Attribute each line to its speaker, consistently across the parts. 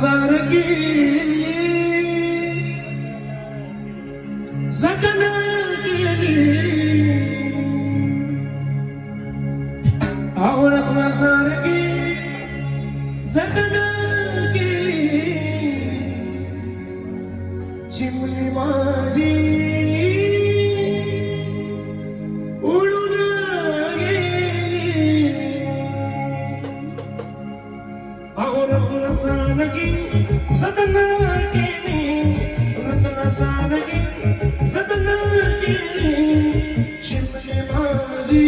Speaker 1: ሳረጊ ዘገነ రతనసానకి సతనాకిని రతనసానకి సతనాకిని చిమ్మి మాజీ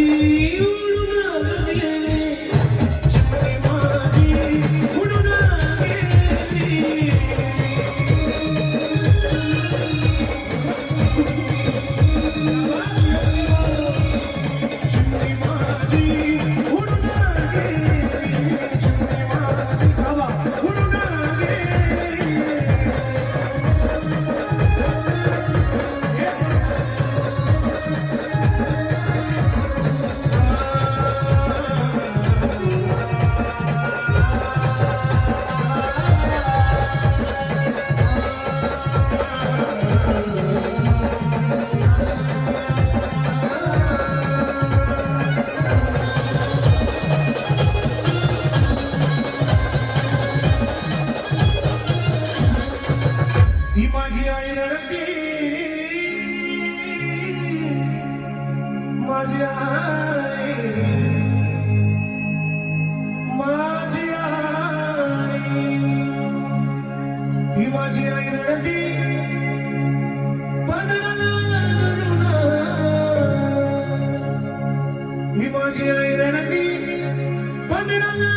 Speaker 1: मंदिराला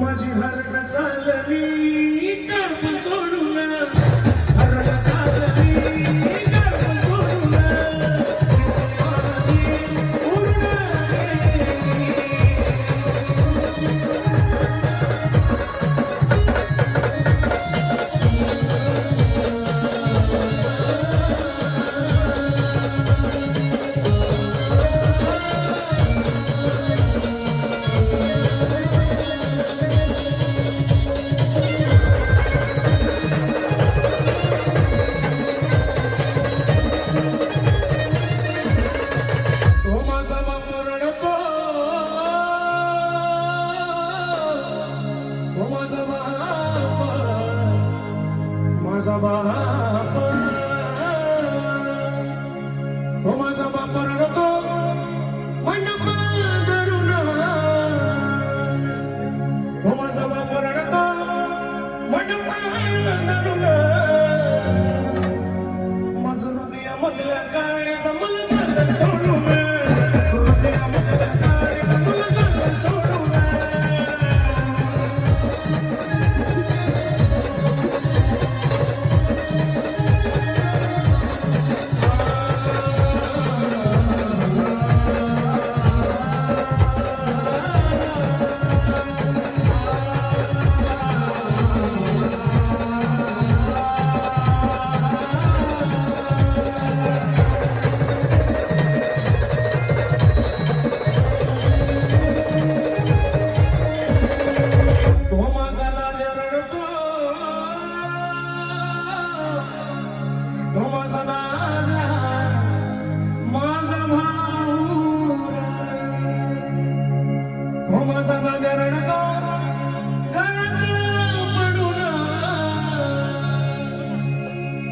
Speaker 1: माझी हरण चालली.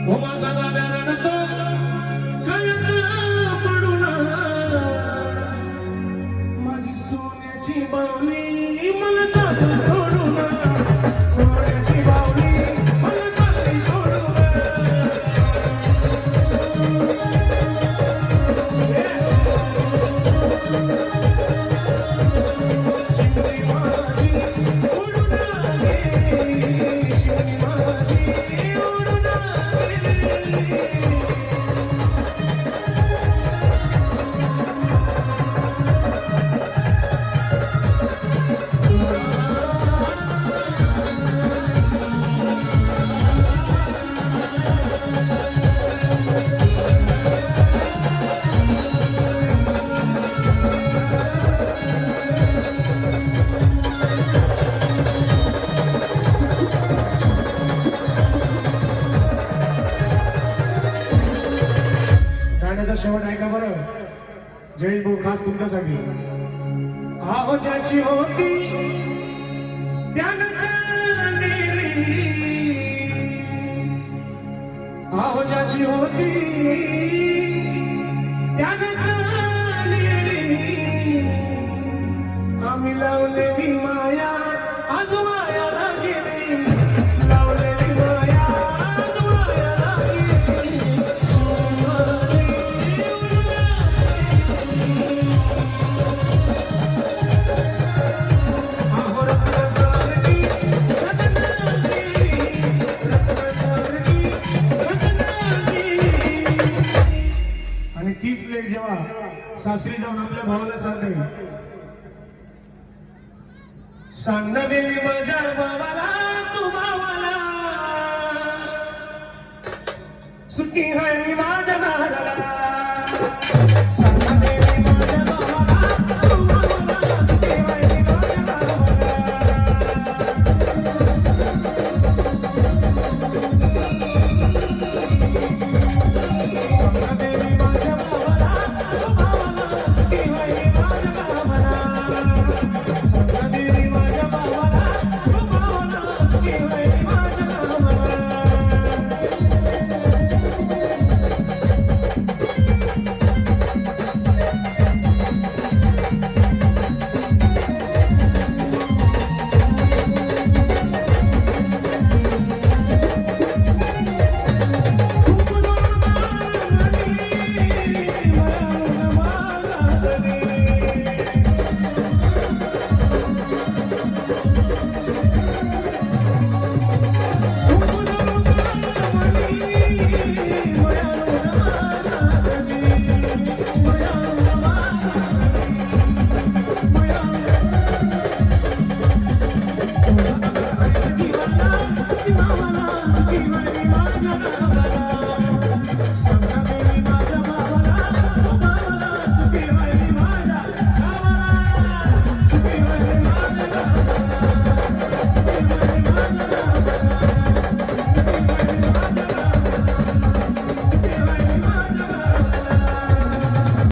Speaker 1: Oma Sagadharanato शेवट ऐका बरं? जयेश भाऊ खास तुमच्यासाठी. आहो ज्याची होती आहो ज्याची होती आम्ही लावलेली माया सासरी जाऊन आपल्या भावाला सांगते. सांग दिली माझ्या भावाला तू भावाला. सुखी हळी माझ्या नाराला सांग दिली Thank you.